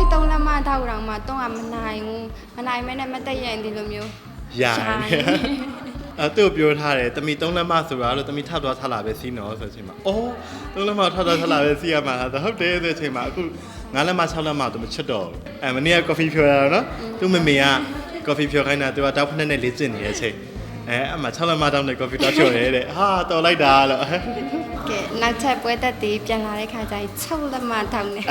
အဲ့သုံးလက်မထောက်တောင်မှတော့မနိုင်ဘူးမနိုင်မဲနဲ့မတက်ရင်ဒီလိုမျိုးရရှာတယ်အဲ့သူ့ပြောထားတယ်တမီ3လက်မဆိုတာလို့တမီထပ်သွားထလာပဲစီးနော်ဆိုတဲ့အချိန်မှာအော်3လက်မထပ်သွားထလာပဲစီးရမှာလားဟုတ်တယ်ဆိုတဲ့အချိန်မှာအခု9လက်မ6လက်မသူမချစ်တော့ဘူးအဲမနေ့ကကော်ဖီဖြော်ရတော့နော်သူ့မမေကကော်ဖီဖြော်ခိုင်းတာသူကတောက်ဖက်နဲ့လေးကျင်နေတဲ့အချိန်အဲအမှ6လက်မတောင်းတဲ့ကော်ဖီတောက်ဖြော်ရဲတဲ့ဟာတော်လိုက်တာလို့ကဲနောက်ချက်ပွဲတက်တီပြန်လာတဲ့ခါကျရင်6လက်မထောက်နေ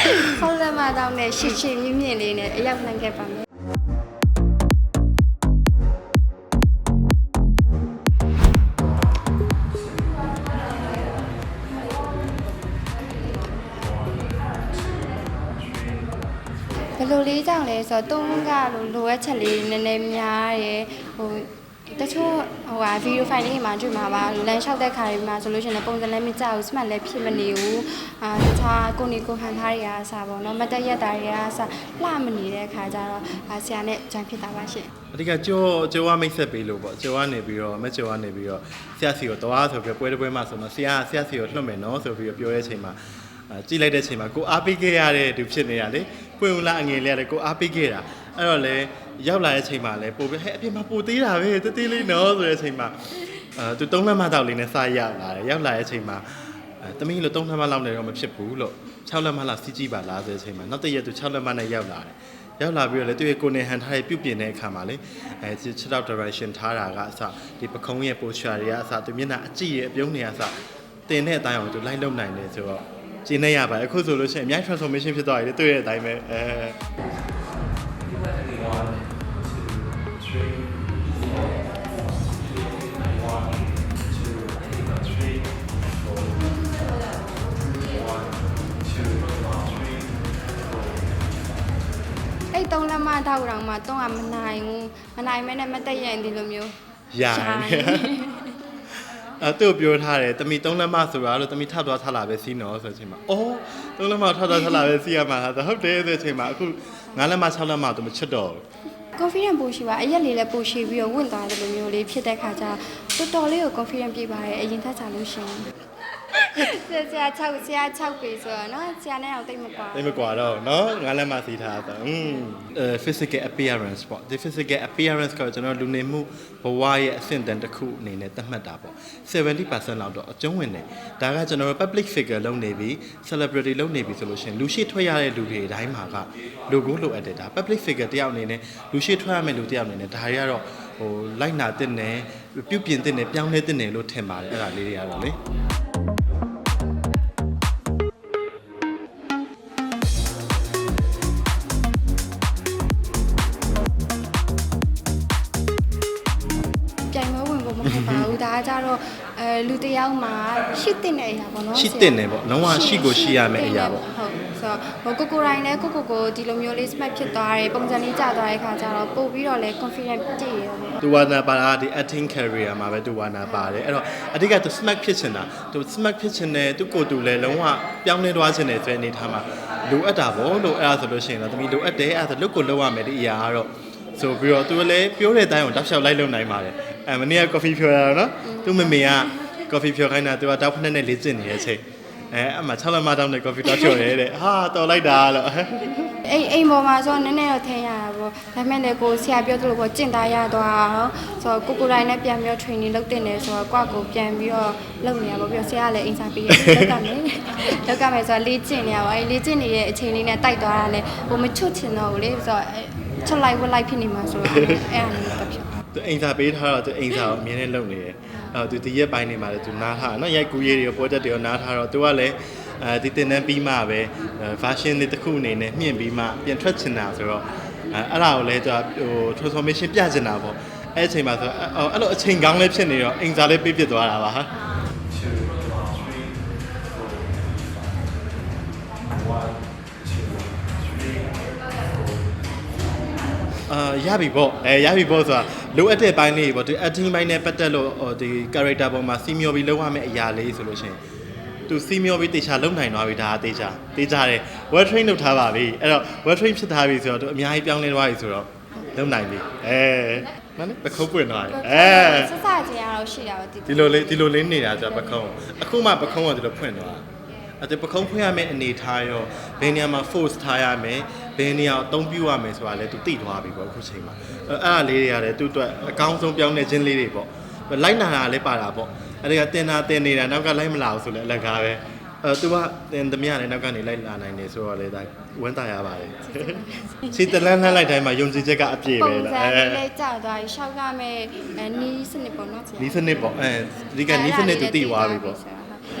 6လက်မထောက်နေရှည်ရှည်မြင့်မြင့်လေးနဲ့အရောက်နိုင်ခဲ့ပါမယ်ဘယ်လိုလေးကြောင့်လဲဆိုတော့တုံးကလိုလိုအပ်ချက်လေးနည်းနည်းများတယ်ဟို တချို့ဟိုဟာဗီဒီယိုဖိုင်လေးတွေမှာတွေ့မှာပါလမ်းလျှောက်တဲ့ခါတွေမှာဆိုလို့ရှိရင်လည်းပုံစံလည်းမကြောက်ဘူးစမှတ်လည်းဖြစ်မနေဘူးအာတခြားကိုနေကိုခံထားတွေအားအစားပေါ့နော်မတက်ရက်တာတွေအားအစားလှမနေတဲ့ခါကျတော့အာဆရာနဲ့ဂျန်ဖြစ်တာပါရှင်အဓိကကြောကြောကမိတ်ဆက်ပေးလို့ပေါ့ကြောကနေပြီးတော့မကြောကနေပြီးတော့ဆရာစီကိုသွားဆိုပြီးပွဲတစ်ပွဲမှာဆိုတော့ဆရာဆရာစီကိုလွှတ်မယ်နော်ဆိုပြီးတော့ပြောတဲ့အချိန်မှာအဲကြည့်လိုက်တဲ့အချိန်မှာကိုအားပေးခဲ့ရတဲ့သူဖြစ်နေရလေပွင့်ဦးလားအငယ်လေးရတယ်ကိုအားပေးခဲ့တာ အဲ့တော့လေရောက်လာတဲ့အချိန်မှာလေပို့ပြီးဟဲ့အပြင်မှာပို့သေးတာပဲတေးသေးလေးနော်ဆိုတဲ့အချိန်မှာအဲသူသုံးလက်မတောက်လေးနဲ့စရောက်လာတယ်ရောက်လာတဲ့အချိန်မှာအဲတမီးလို့သုံးလက်မလောက်နေတော့မဖြစ်ဘူးလို့6လက်မလောက်စီးကြည့်ပါလားဆိုတဲ့အချိန်မှာနောက်တစ်ရက်သူ6လက်မနဲ့ရောက်လာတယ်ရောက်လာပြီးတော့လေသူရဲ့ကိုနေဟန်ထားရဲ့ပြုတ်ပြင်တဲ့အခါမှာလေအဲ6 out direction ထားတာကအစဒီပခုံးရဲ့ posture တွေကအစသူမျက်နှာအကြည့်ရဲ့အပြုံးတွေကအစတင်တဲ့အတိုင်းအောင်သူလိုက်လုံနိုင်တယ်ဆိုတော့ကျင်းနေရပါအခုဆိုလို့ရှိရင်အများ transformation ဖြစ်သွားပြီလေတွေ့တဲ့အတိုင်းပဲအဲ အဲ့သုံးလက်မထောက်တောင်မှတော့မနိုင်ဘူးမနိုင်မဲနဲ့မတက်ရင်ဒီလိုမျိုးရတရှာယ်တယ်အဲ့သူ့ပြောထားတယ်တမီ3လက်မဆိုတာလို့တမီထပ်သွားထလာပဲစီးနော်ဆိုတဲ့အချိန်မှာအော်3လက်မထပ်သွားထလာပဲစီးရမှာလားဟုတ်တယ်ဆိုတဲ့အချိန်မှာအခု 9လက်မ6လက်မသူမချစ်တော့ဘူး confident ပို့ရှိပါအရက်လေးလည်းပို့ရှိပြီးတော့ဝင်သွားတယ်လို့မျိုးလေးဖြစ်တဲ့ခါကျတော်တော်လေးကို confident ပြပါတယ်အရင်ထက်ချလို့ရှိရင် ဆရာဆရာ6ဆရာ6ပေဆိုတော့เนาะဆရာနဲ့တော့တိတ်မကွာ တိတ်မကွာတော့เนาะငါလည်းမစီထားတာอืมအဲ physical appearance ပေါ့ဒီ physical appearance ကကျွန်တော်လူနေမှုဘဝရဲ့အဆင့်တန်းတစ်ခုအနေနဲ့သတ်မှတ်တာပေါ့70%လောက်တော့အကျုံးဝင်တယ်ဒါကကျွန်တော်တို့ public figure လုပ်နေပြီ celebrity လုပ်နေပြီဆိုလို့ရှိရင်လူရှိထွက်ရတဲ့လူတွေတိုင်းမှာက logo လိုအပ်တယ်ဒါ public figure တယောက်အနေနဲ့လူရှိထွက်ရမယ့်လူတယောက်အနေနဲ့ဒါတွေကတော့ဟိုလိုက်နာတဲ့နယ်ပြုတ်ပြင်တဲ့နယ်ပြောင်းလဲတဲ့နယ်လို့ထင်ပါတယ်အဲ့ဒါလေးတွေကတော့လေ လူတစ်ယောက်မှာရှိတဲ့အရာပေါ့နော်ရှိတင်တယ်ပေါ့လုံးဝရှိကိုရှိရမယ့်အရာပေါ့ဟုတ်ဆိုတော့ကိုကိုရိုင်းနဲ့ကိုကိုကိုဒီလိုမျိုးလေး smart ဖြစ်သွားတယ်ပုံစံလေးကျသွားတဲ့ခါကျတော့ပို့ပြီးတော့လဲ confident တည်ရပေါ့သူဝါနာပါတာဒီ acting career မှာပဲသူဝါနာပါတယ်အဲ့တော့အတိတ်ကသူ smart ဖြစ်ချင်တာသူ smart ဖြစ်ချင်တယ်သူကိုယ်သူလဲလုံးဝပြောင်းလဲသွားချင်တယ်ဆိုတဲ့အနေထားမှာလိုအပ်တာပေါ့လို့အဲ့ဒါဆိုလို့ရှိရင်တော့သမီးလိုအပ်တယ်အဲ့ဒါဆိုလုတ်ကိုလုတ်ရမယ်ဒီအရာကတော့ဆိုပြီးတော့သူလည်းပြောတဲ့အတိုင်းအောင်တောက်လျှောက်လိုက်လုံနိုင်ပါတယ်အဲမနေ့က coffee ဖြော်တာတော့နော်သူ့မမေက coffee ဖြော်ခိုင်းတာသူကတောက်ဖက်နဲ့လေးကျင်နေတဲ့အချိန်အဲအမှ6လက်မတောင်းတဲ့ coffee တောက်ဖြော်ရဲတဲ့ဟာတော်လိုက်တာလို့အိမ်အိမ်ပေါ်မှာဆိုတော့နည်းနည်းတော့ထင်ရတာပေါ့ဒါပေမဲ့လည်းကိုဆရာပြောသလိုပေါ့ကျင့်သားရသွားအောင်ဆိုတော့ကိုကိုတိုင်းလည်းပြန်ပြီးတော့ training လုပ်တင်တယ်ဆိုတော့ကိုကကိုပြန်ပြီးတော့လုပ်နေရပါပြီးတော့ဆရာကလည်းအိမ်စာပေးရလောက်ကမယ်လောက်ကမယ်ဆိုတော့လေ့ကျင့်နေရပါအဲလေ့ကျင့်နေတဲ့အချိန်လေးနဲ့တိုက်သွားတာလည်းဟိုမချွတ်ချင်တော့ဘူးလေဆိုတော့ချွတ်လိုက်ဝက်လိုက်ဖြစ်နေမှာဆိုတော့အဲ့ဒါလည်းတော့ဖြစ်သူအိမ်စာပေးထားတော့သူအိမ်စာကိုအမြဲတမ်းလုပ်နေတယ် အဲ့တော့သူဒီရက်ပိုင်းနေမှာလည်းသူနားထားနော်ရိုက်ကူးရေးတွေ project တွေကိုနားထားတော့သူကလည်းအဲဒီတင်တန်းပြီးမှပဲ version တွေတစ်ခုအနေနဲ့မြင့်ပြီးမှပြန်ထွက်ချင်တာဆိုတော့အဲအဲ့ဒါကိုလည်းသူကဟို transformation ပြချင်တာပေါ့အဲ့အချိန်မှာဆိုအဲ့အဲ့လိုအချိန်ကောင်းလေးဖြစ်နေတော့အိမ်စာလေးပေးဖြစ်သွားတာပါဟာ အာရပြီပေါ့အဲရပြီပေါ့ဆိုတာလိုအပ်တဲ့ဘိုင်းလေးပေါ့ဒီ acting ဘိုင်းနဲ့ပတ်သက်လို့ဟိုဒီ character ပေါ်မှာစီမျောပြီးလောက်ရမယ့်အရာလေးဆိုလို့ရှိရင်သူစီမျောပြီးတေချာလုံနိုင်သွားပြီဒါကတေချာတေချာတယ် well train လုပ်ထားပါပြီအဲ့တော့ well train ဖြစ်ထားပြီဆိုတော့သူအများကြီးပြောင်းလဲသွားပြီဆိုတော့လုံနိုင်ပြီအဲမနဲ့ပခုံးပွင့်သွားတယ်အဲဆက်စချင်းကတော့ရှိတာပါဒီဒီလိုလေးဒီလိုလေးနေတာဆိုတော့ပခုံးအခုမှပခုံးကဒီလိုဖွင့်သွားအဲ့ဒါပခုံးဖွင့်ရမယ့်အနေထားရောဘယ်နေရာမှာ force ထားရမယ်ဘ ယ်နေရာကိုအသုံးပြုရမယ်ဆိုတာလည်းသူသိသွားပြီပေါ့အခုချိန်မှာအဲ့အဲ့ဒါလေးတွေကလည်းသူ့အတွက်အကောင်းဆုံးပြောင်းလဲခြင်းလေးတွေပေါ့လိုက်နာတာလည်းပါတာပေါ့အဲ့ဒါကတင်တာတင်နေတာနောက်ကလိုက်မလာဘူးဆိုလည်းအလကားပဲအဲသူကတင်သမျှလည်းနောက်ကနေလိုက်လာနိုင်တယ်ဆိုတော့လေဒါဝမ်းသာရပါတယ်စီတလန်းလှမ်းလိုက်တိုင်းမှာယုံကြည်ချက်ကအပြည့်ပုံပဲစံလားလေးလေးကြာသွားပြီးရှောက်ကမဲ့အဲနီးစနစ်ပေါ့နော်ဆရာနီးစနစ်ပေါ့အဲဒီကနီးစနစ်သူသိသွားပြီပေါ့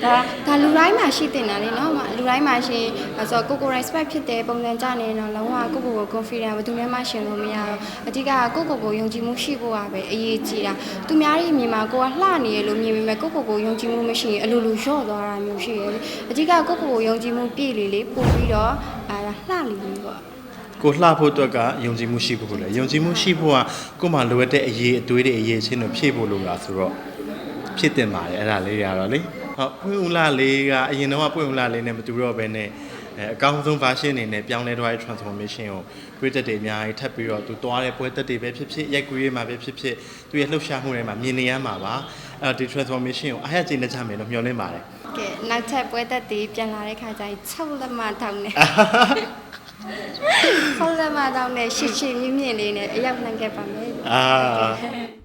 ဒါဒါလူတိုင်းမှာရှိတင်တာလေနော်လူတိုင်းမှာရှိအဲဆိုကိုကို respect ဖြစ်တဲ့ပုံစံကြနေတော့လုံးဝကိုကိုကို confident ဘယ်သူမှမရှင်လို့မရတော့အဓိကကိုကိုကိုယုံကြည်မှုရှိဖို့ကပဲအရေးကြီးတာသူများရဲ့မြင်မှာကိုကလှနေရလို့မြင်ပေမဲ့ကိုကိုကိုယုံကြည်မှုမရှိရင်အလိုလိုလျှော့သွားတာမျိုးရှိရလေအဓိကကိုကိုကိုယုံကြည်မှုပြည့်လေလေပို့ပြီးတော့အဲလှလေလေပေါ့ကိုလှဖို့အတွက်ကယုံကြည်မှုရှိဖို့လေယုံကြည်မှုရှိဖို့ကကိုယ်မှလိုအပ်တဲ့အရေးအသွေးတွေအရေးချင်းတို့ဖြည့်ဖို့လိုတာဆိုတော့ဖြစ်တင်ပါတယ်အဲ့ဒါလေးတွေကတော့လေဟုတ် ပွင့်ဦးလာလေးကအရင်တော့ပွင့်ဦးလာလေးနဲ့မတူတော့ဘဲနဲ့အဲအကောင်းဆုံး version အနေနဲ့ပြောင်းလဲသွားတဲ့ transformation ကိုတွေးတက်တွေအများကြီးထပ်ပြီးတော့သူသွားတဲ့ပွဲတက်တွေပဲဖြစ်ဖြစ်ရိုက်ကူးရေးမှာပဲဖြစ်ဖြစ်သူရဲ့လှုပ်ရှားမှုတွေမှာမြင်နေရမှာပါအဲ့တော့ဒီ transformation ကိုအားရကျေနပ်ကြမယ်လို့မျှော်လင့်ပါတယ်ကဲနောက်ထပ်ပွဲသက်တည်ပြန်လာတဲ့ခါကျရင်6လက်မထောင်းနေ6လက်မထောင်းနေရှစ်ရှစ်မြင့်မြင့်လေးနဲ့အရောက်နိုင်ခဲ့ပါမယ်အာ